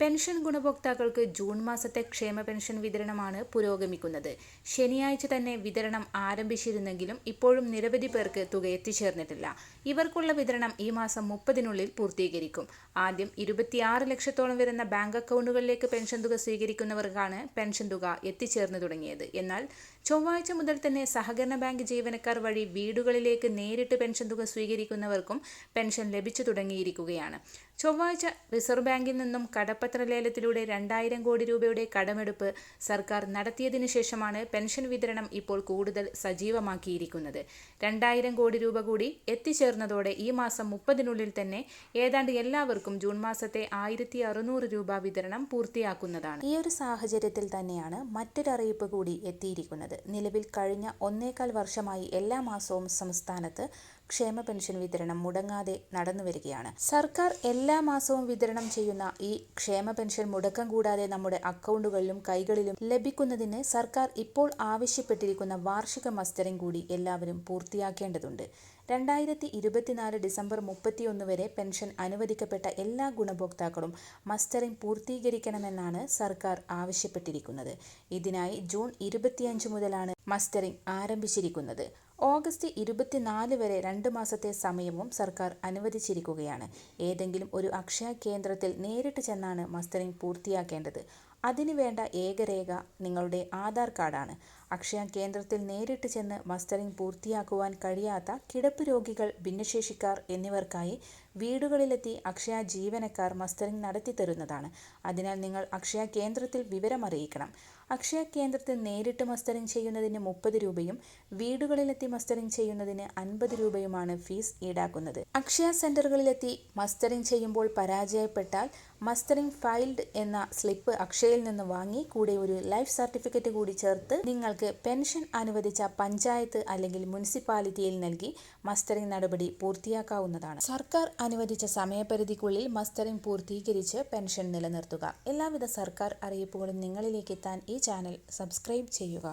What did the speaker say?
Pension ഗുണഭോക്താക്കൾക്ക് June മാസത്തെ ക്ഷേമ പെൻഷൻ വിതരണമാണ് പുരോഗമിക്കുന്നത്. ശനിയാഴ്ച തന്നെ വിതരണം ആരംഭിച്ചിരുന്നെങ്കിലും ഇപ്പോഴും നിരവധി പേർക്ക് തുക എത്തിച്ചേർന്നിട്ടില്ല. ഇവർക്കുള്ള വിതരണം ഈ മാസം മുപ്പതിനുള്ളിൽ പൂർത്തീകരിക്കും. ആദ്യം ഇരുപത്തിയാറ് ലക്ഷത്തോളം വരുന്ന ബാങ്ക് അക്കൗണ്ടുകളിലേക്ക് പെൻഷൻ തുക സ്വീകരിക്കുന്നവർക്കാണ് പെൻഷൻ തുക എത്തിച്ചേർന്നു തുടങ്ങിയത്. എന്നാൽ ചൊവ്വാഴ്ച മുതൽ തന്നെ സഹകരണ ബാങ്ക് ജീവനക്കാർ വഴി വീടുകളിലേക്ക് നേരിട്ട് പെൻഷൻ തുക സ്വീകരിക്കുന്നവർക്കും പെൻഷൻ ലഭിച്ചു തുടങ്ങിയിരിക്കുകയാണ്. ചൊവ്വാഴ്ച റിസർവ് ബാങ്കിൽ നിന്നും കടപ്പത്ര ലേലത്തിലൂടെ രണ്ടായിരം കോടി രൂപയുടെ കടമെടുപ്പ് സർക്കാർ നടത്തിയതിനു ശേഷമാണ് പെൻഷൻ വിതരണം ഇപ്പോൾ കൂടുതൽ സജീവമാക്കിയിരിക്കുന്നത്. രണ്ടായിരം കോടി രൂപ കൂടി എത്തിച്ചേർന്നതോടെ ഈ മാസം മുപ്പതിനുള്ളിൽ തന്നെ ഏതാണ്ട് എല്ലാവർക്കും ജൂൺ മാസത്തെ ആയിരത്തി അറുന്നൂറ് രൂപ വിതരണം പൂർത്തിയാക്കുന്നതാണ്. ഈ ഒരു സാഹചര്യത്തിൽ തന്നെയാണ് മറ്റൊരറിയിപ്പ് കൂടി എത്തിയിരിക്കുന്നത്. നിലവിൽ കഴിഞ്ഞ ഒന്നേകാൽ വർഷമായി എല്ലാ മാസവും സംസ്ഥാനത്ത് ക്ഷേമ പെൻഷൻ വിതരണം മുടങ്ങാതെ നടന്നു വരികയാണ്. സർക്കാർ എല്ലാ മാസവും വിതരണം ചെയ്യുന്ന ഈ ക്ഷേമ പെൻഷൻ മുടക്കം കൂടാതെ നമ്മുടെ അക്കൗണ്ടുകളിലും കൈകളിലും ലഭിക്കുന്നതിന് സർക്കാർ ഇപ്പോൾ ആവശ്യപ്പെട്ടിരിക്കുന്ന വാർഷിക മസ്റ്ററിംഗ് കൂടി എല്ലാവരും പൂർത്തിയാക്കേണ്ടതുണ്ട്. രണ്ടായിരത്തി ഇരുപത്തിനാല് ഡിസംബർ മുപ്പത്തിയൊന്ന് വരെ പെൻഷൻ അനുവദിക്കപ്പെട്ട എല്ലാ ഗുണഭോക്താക്കളും മസ്റ്ററിംഗ് പൂർത്തീകരിക്കണമെന്നാണ് സർക്കാർ ആവശ്യപ്പെട്ടിരിക്കുന്നത്. ഇതിനായി ജൂൺ ഇരുപത്തിയഞ്ച് മുതലാണ് മസ്റ്ററിംഗ് ആരംഭിച്ചിരിക്കുന്നത്. ഓഗസ്റ്റ് ഇരുപത്തിനാല് വരെ രണ്ട് മാസത്തെ സമയവും സർക്കാർ അനുവദിച്ചിരിക്കുകയാണ്. ഏതെങ്കിലും ഒരു അക്ഷയ കേന്ദ്രത്തിൽ നേരിട്ട് ചെന്നാണ് മസ്റ്ററിംഗ് പൂർത്തിയാക്കേണ്ടത്. അതിനു വേണ്ട ഏകരേഖ നിങ്ങളുടെ ആധാർ കാർഡാണ്. അക്ഷയ കേന്ദ്രത്തിൽ നേരിട്ട് ചെന്ന് മസ്റ്ററിംഗ് പൂർത്തിയാക്കുവാൻ കഴിയാത്ത കിടപ്പ് രോഗികൾ ഭിന്നശേഷിക്കാർ എന്നിവർക്കായി വീടുകളിലെത്തി അക്ഷയ ജീവനക്കാർ മസ്റ്ററിംഗ് നടത്തി തരുന്നതാണ്. അതിനാൽ നിങ്ങൾ അക്ഷയ കേന്ദ്രത്തിൽ വിവരം അറിയിക്കണം. അക്ഷയ കേന്ദ്രത്തിൽ നേരിട്ട് മസ്റ്ററിംഗ് ചെയ്യുന്നതിന് മുപ്പത് രൂപയും വീടുകളിലെത്തി മസ്റ്ററിംഗ് ചെയ്യുന്നതിന് അൻപത് രൂപയുമാണ് ഫീസ് ഈടാക്കുന്നത്. അക്ഷയ സെന്ററുകളിലെത്തി മസ്റ്ററിംഗ് ചെയ്യുമ്പോൾ പരാജയപ്പെട്ടാൽ മസ്റ്ററിംഗ് ഫൈൽഡ് എന്ന സ്ലിപ്പ് അക്ഷയയിൽ നിന്ന് വാങ്ങി കൂടെ ഒരു ലൈഫ് സർട്ടിഫിക്കറ്റ് കൂടി ചേർത്ത് നിങ്ങൾക്ക് പെൻഷൻ അനുവദിച്ച പഞ്ചായത്ത് അല്ലെങ്കിൽ മുനിസിപ്പാലിറ്റിയിൽ നൽകി മസ്റ്ററിംഗ് നടപടി പൂർത്തിയാക്കാവുന്നതാണ്. സർക്കാർ അനുവദിച്ച സമയപരിധിക്കുള്ളിൽ മസ്റ്ററിംഗ് പൂർത്തീകരിച്ച് പെൻഷൻ നിലനിർത്തുക. എല്ലാവിധ സർക്കാർ അറിയിപ്പുകളും നിങ്ങളിലേക്ക് എത്താൻ ഈ ചാനൽ സബ്സ്ക്രൈബ് ചെയ്യുക.